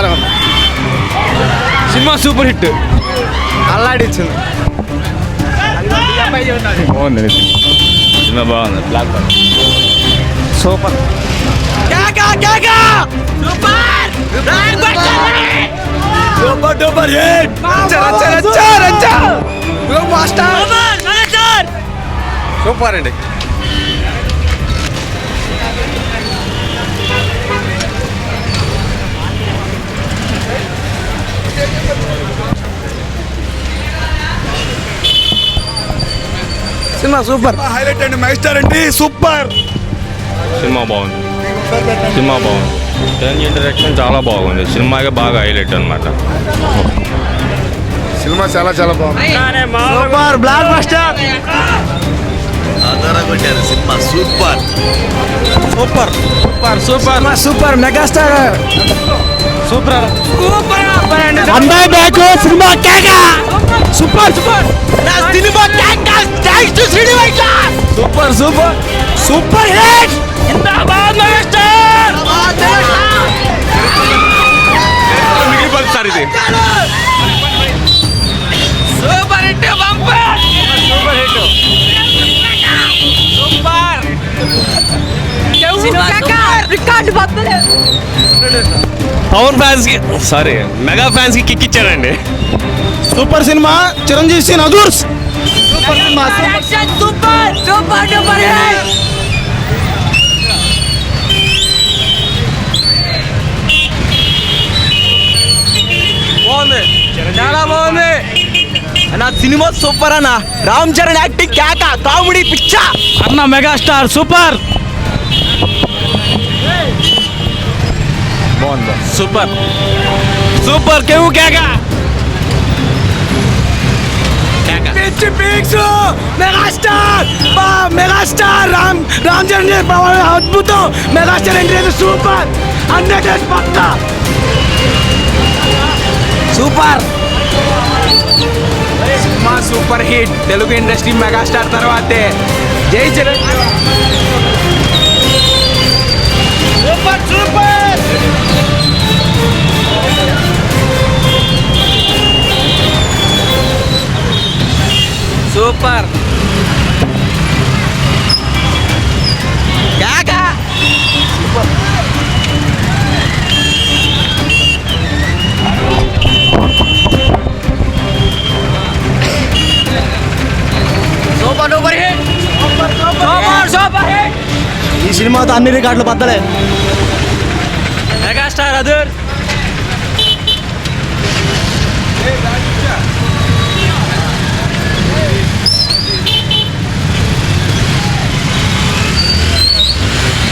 బాగానే ఉంది cinema super hit. అల్లాడిచ్చింది. బాగుంది సినిమా బాగుంది. Block super. సూపర్! అండి సినిమా సూపర్. హైలైట్ అండి మెగాస్టార్ అండి సూపర్. సినిమా బాగుంది. సినిమా బాగుంది. చిరంజీవి ఇంటరాక్షన్ చాలా బాగుంది. సినిమాగా బాగా హైలైట్ అనమాట సినిమా చాలా చాలా బాగుంది. Super blockbuster. కొట్టారు cinema super. Super super super. Super megastar. Super. అందా బ్యాక్ సినిమా కేక. Super super. Super super. Super hit! జిందాబాద్ మెగాస్టార్ మిగిలిపోతుంది సార్ ఇది super hit bumper super hit super Pawan ఫ్యాన్స్కి సారీ మెగా ఫ్యాన్స్కి కిక్ ఇచ్చారండి super cinema Chiranjeevi scene అదూర్స్. action super super duper hit బాగుంది చాలా బాగుంది అన్న సినిమా సూపర్ అన్న రామ్ చరణ్ యాక్టింగ్ కేక కామెడీ పిచ్చ అన్న మెగాస్టార్ సూపర్ బాగుంది సూపర్ సూపర్ కేవు కేక పిచ్చి పీక్స్ మెగాస్టార్ బా మెగాస్టార్ రామ్ రామ్ చరణ్ పవన్ అద్భుతం మెగాస్టార్ ఎంట్రీ సూపర్ హండ్రెడ్ పక్కా super cinema super hit Telugu industry megastar తర్వాతే జై చిరంజీవి సూపర్ సూపర్ సూపర్ కాకా super duper hit super super hit ఈ సినిమాతో అన్ని రికార్డులు బద్దలే మెగాస్టార్ అదర్